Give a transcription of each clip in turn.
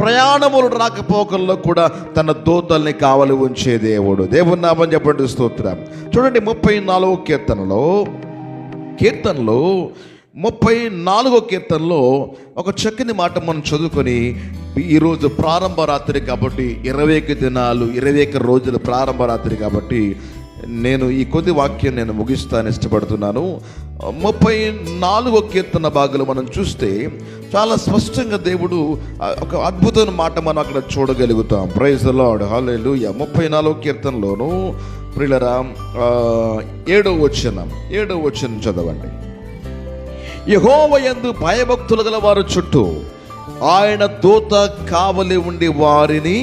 ప్రయాణములు రాకపోకల్లో కూడా తన దూతల్ని కావలి ఉంచే దేవుడు. దేవుని నామని చెప్పండి స్తోత్రం. చూడండి ముప్పై నాలుగో కీర్తనలో కీర్తనలో ముప్పై నాలుగో కీర్తనలో ఒక చక్కని మాట మనం చదువుకొని ఈరోజు ప్రారంభ రాత్రి కాబట్టి ఇరవై ఒక దినాలు ఇరవై ఒక రోజుల ప్రారంభ రాత్రి కాబట్టి నేను ఈ కొద్ది వాక్యం నేను ముగిస్తాను ఇష్టపడుతున్నాను. ముప్పై నాలుగో కీర్తన భాగాలు మనం చూస్తే చాలా స్పష్టంగా దేవుడు ఒక అద్భుతమైన మాట మనం అక్కడ చూడగలుగుతాం. ప్రైజ్ లార్డ్ హాలేలు ముప్పై నాలుగో కీర్తనలోను ప్రిలరా ఏడో వచనం ఏడో వచనం చదవండి. యహోవయందు భయభక్తులు గల వారు చుట్టూ ఆయన దూత కావలి ఉండి వారిని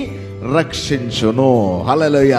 రక్షించును. హలలోయ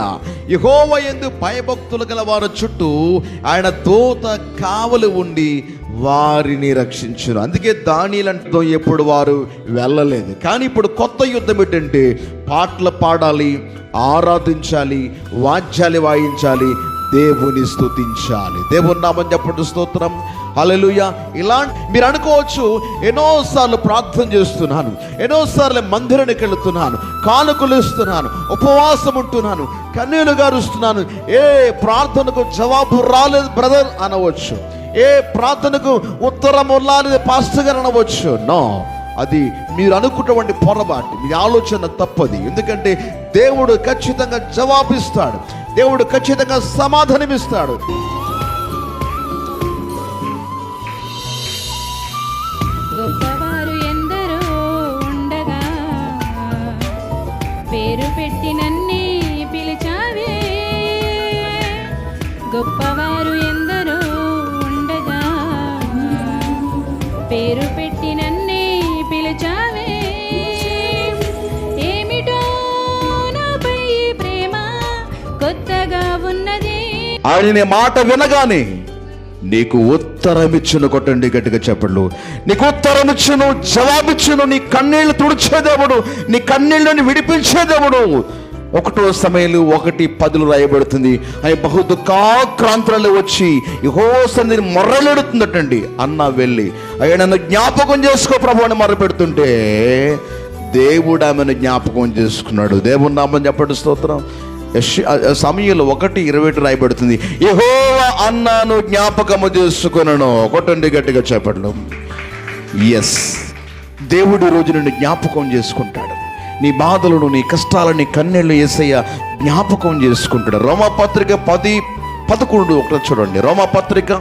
యహోవ ఎందు భయభక్తులు గల వారు చుట్టూ ఆయన దూత కావలి ఉండి వారిని రక్షించును. అందుకే దానిలంటతో ఎప్పుడు వారు వెళ్ళలేదు. కానీ ఇప్పుడు కొత్త యుద్ధం ఏంటంటే పాటలు పాడాలి ఆరాధించాలి వాద్యాలు వాయించాలి దేవుని స్తుతించాలి. దేవుని నామని చెప్పండి స్తోత్రం. హల్లెలూయ. ఇలా మీరు అనుకోవచ్చు ఎన్నోసార్లు ప్రార్థన చేస్తున్నాను ఎన్నోసార్లు మందిరానికి వెళుతున్నాను కానుకలు ఇస్తున్నాను ఉపవాసం ఉంటున్నాను కన్నీలు గారుస్తున్నాను. ఏ ప్రార్థనకు జవాబు రాలేదు బ్రదర్ అనవచ్చు. ఏ ప్రార్థనకు ఉత్తరం రాలేదు పాస్టర్ గారు అనవచ్చు. నో అది మీరు అనుకున్నటువంటి పొరపాటు మీ ఆలోచన తప్పది. ఎందుకంటే దేవుడు ఖచ్చితంగా జవాబిస్తాడు దేవుడు ఖచ్చితంగా సమాధానమిస్తాడు. గొప్పవారు ఎందరో ఉండగా. పేరు పెట్టి నన్నే పిలిచావే. ఏమిటో నాపై ప్రేమ కొత్తగా ఉన్నది. ఆయన మాట వినగానే నీకు ఉత్తరమిచ్చును కొట్టండి గట్టిగా చెప్పండు. నీకు ఉత్తరమిచ్చును జవాబిచ్చును నీ కన్నీళ్ళు తుడిచేదేవుడు నీ కన్నీళ్ళని విడిపించేదేవుడు. ఒకటో సమయంలో ఒకటి పదులు రాయబడుతుంది. ఆయన బహు దుఃఖాక్రాంతులలో వచ్చి యహో సన్నిధిని మొర్రలెడుతుందటండి అన్న వెళ్ళి ఆయన జ్ఞాపకం చేసుకో ప్రభు అని దేవుడు ఆమెను జ్ఞాపకం చేసుకున్నాడు. దేవుడు నామని చెప్పండి స్తోత్రం. సమయంలో ఒకటి ఇరవై ఒకటి రాయబడుతుంది. యహోవ అన్నాను జ్ఞాపకము చేసుకున్నాను ఒకటండి గట్టిగా చెప్పండి. ఎస్ దేవుడు రోజు నుండి జ్ఞాపకం చేసుకుంటాడు. నీ బాధలను నీ కష్టాలని కన్నీళ్ళు ఏసయ్య జ్ఞాపకం చేసుకుంటాడు. రోమపత్రిక పది పదకొండు ఒకటి చూడండి. రోమపత్రిక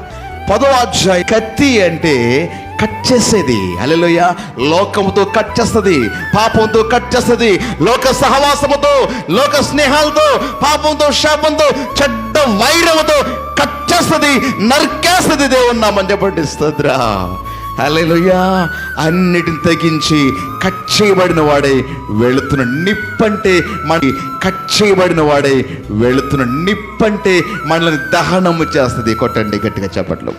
పదో అధ్యాయ. కత్తి అంటే కట్ చేసేది. అలెలోయ లోకముతో కట్ చేస్తుంది. పాపంతో కట్ చేస్తుంది. లోక సహవాసముతో లోక స్నేహాలతో పాపంతో శాపంతో చెడ్డ వైరముతో కట్ చేస్తుంది నరికేస్తుంది దేవుని నామని చెప్పండి స్తోత్రా. అలెలుయా అన్నిటిని తగ్గించి కట్ చేయబడిన వాడే వెళుతున్న నిప్పంటే మన కట్ చేయబడిన వాడే వెళుతున్న నిప్పంటే మనల్ని దహనము చేస్తుంది. కొట్టండి గట్టిగా చెప్పట్లు.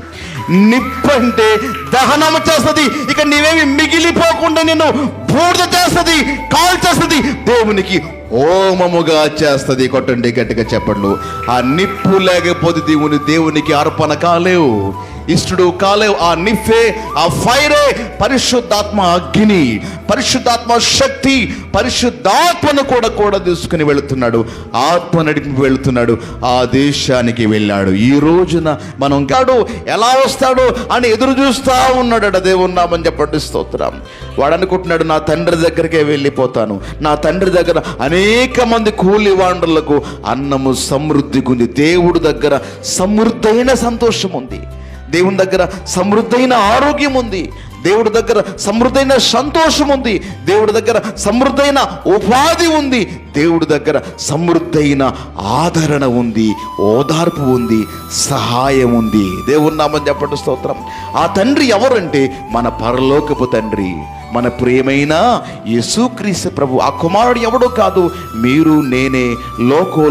నిప్పంటే దహనము చేస్తుంది. ఇక నీవేమి మిగిలిపోకుండా నిన్ను బూడిద చేస్తుంది కాల్ చేస్తుంది దేవునికి ఓమముగా చేస్తుంది. కొట్టండి గట్టిగా చెప్పండు ఆ నిప్పు లేకపోతే దేవుని దేవునికి అర్పణ కాలేవు. ఇష్టడు కాలేవు. ఆ నిఫే ఆ ఫైరే పరిశుద్ధాత్మ అగ్ని. పరిశుద్ధాత్మ శక్తి పరిశుద్ధాత్మను కూడా కూడా తీసుకుని వెళుతున్నాడు. ఆత్మ నడిపి వెళుతున్నాడు. ఆ దేశానికి వెళ్ళాడు. ఈ రోజున మనం కాడు ఎలా వస్తాడు అని ఎదురు చూస్తూ ఉన్నాడు దేవున్నామని చెప్పండి స్తోత్రం. వాడు అనుకుంటున్నాడు నా తండ్రి దగ్గరికే వెళ్ళిపోతాను. నా తండ్రి దగ్గర అనేక మంది కూలి వాండర్లకు అన్నము సమృద్ధి ఉంది దేవుడు దగ్గర సమృద్ధైన సంతోషం ఉంది దేవుని దగ్గర సమృద్ధైన ఆరోగ్యం ఉంది దేవుడి దగ్గర సమృద్ధైన సంతోషం ఉంది. దేవుడి దగ్గర సమృద్ధైన ఉపాధి ఉంది. దేవుడి దగ్గర సమృద్ధైన ఆదరణ ఉంది. ఓదార్పు ఉంది. సహాయం ఉంది. దేవుని నామని చెప్పండి స్తోత్రం. ఆ తండ్రి ఎవరంటే మన పరలోకపు తండ్రి. మన ప్రియమైన యేసుక్రీస్తు ప్రభు. ఆ కుమారుడు ఎవడో కాదు. మీరు నేనే లోకంలో